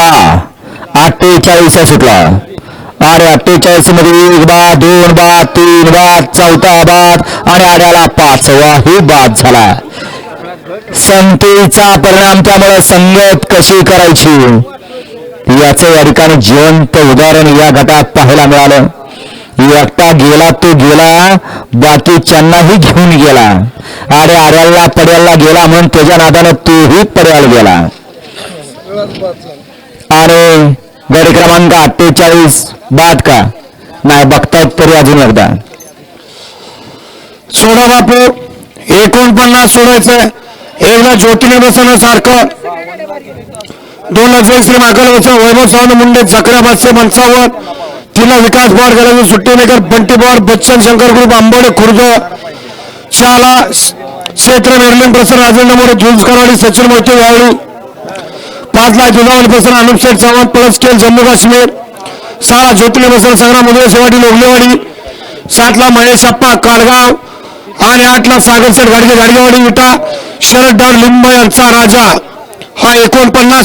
सुटला. अठ्ठेचाळीस सुटला. आणि अठ्ठेचाळीसमध्ये एक बाद दोन बाद तीन बाद चौथा बाद आणि आड्याला पाचवा ही बाद झाला. संतेचा परिणाम त्यामुळे संगत कशी करायची? याचं या ठिकाणी जिवंत उदाहरण या गटात पाहायला मिळालं. एकटा गेला तो गेला बाकीच्यांनाही घेऊन गेला. अरे आर्याला पड्याला गेला म्हणून त्याच्या नादानं तोही पड्याला गेला. गड क्रमांक अठ्ठेचाळीस बाद का? नाही बघतायत तरी अजून एकदा. सोडा बापू एकोणपन्नास सोडायचं. एकदा ज्योतीने बसवलं सारखं. दोन हजार श्री माकल वैभव सावंत मुंडे जकरा पाचशे पंचावन्न तिला विकास पवार गडावी सुट्टीनेकर बंटी पवार बच्चन शंकर ग्रुप आंबोडे खुर्द शाला क्षेत्र मेरलिन प्रसन्न राजेंद्र मोरे जुल्स करवाडी सचिन मोहिते यावेळी पाच लाख जुलावली प्रसन्न अनुप शेठ चव्हाण प्लस केल जम्मू काश्मीर. सहा ज्योतिले बसवून संग्राम मुदळे सेवाडी लोगलेवाडी सातला महेश अप्पा काडगाव आणि आठला सागरसेठ गाडगे गाडगेवाडी विटा शरद डॉ लिंब यांचा राजा. हा एकोणपन्नास